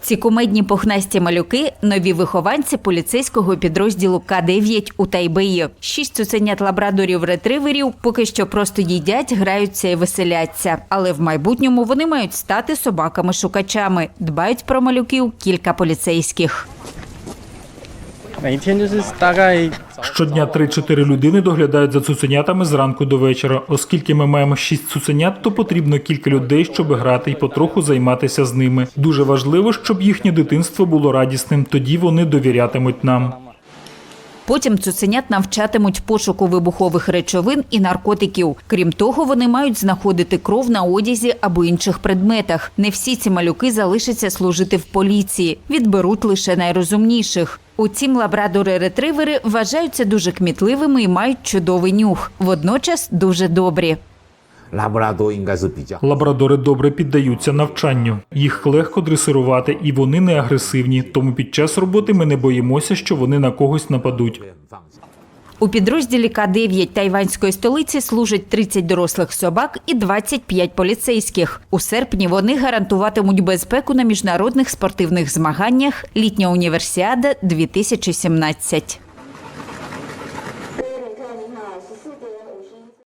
Ці кумедні пухнасті малюки нові вихованці поліцейського підрозділу К-9 у Тайбеї. Шість цуценят лабрадорів ретриверів поки що просто їдять, граються і веселяться. Але в майбутньому вони мають стати собаками-шукачами. Дбають про малюків кілька поліцейських. Щодня 3-4 людини доглядають за цуценятами з ранку до вечора. Оскільки ми маємо 6 цуценят, то потрібно кілька людей, щоб грати і потроху займатися з ними. Дуже важливо, щоб їхнє дитинство було радісним. Тоді вони довірятимуть нам. Потім цуценят навчатимуть пошуку вибухових речовин і наркотиків. Крім того, вони мають знаходити кров на одязі або інших предметах. Не всі ці малюки залишаться служити в поліції, відберуть лише найрозумніших. Утім, лабрадори-ретривери вважаються дуже кмітливими і мають чудовий нюх, водночас дуже добрі. Лабрадори добре піддаються навчанню. Їх легко дресирувати, і вони не агресивні. Тому під час роботи ми не боїмося, що вони на когось нападуть. У підрозділі К-9 тайванської столиці служать 30 дорослих собак і 25 поліцейських. У серпні вони гарантуватимуть безпеку на міжнародних спортивних змаганнях Літня універсіада 2017.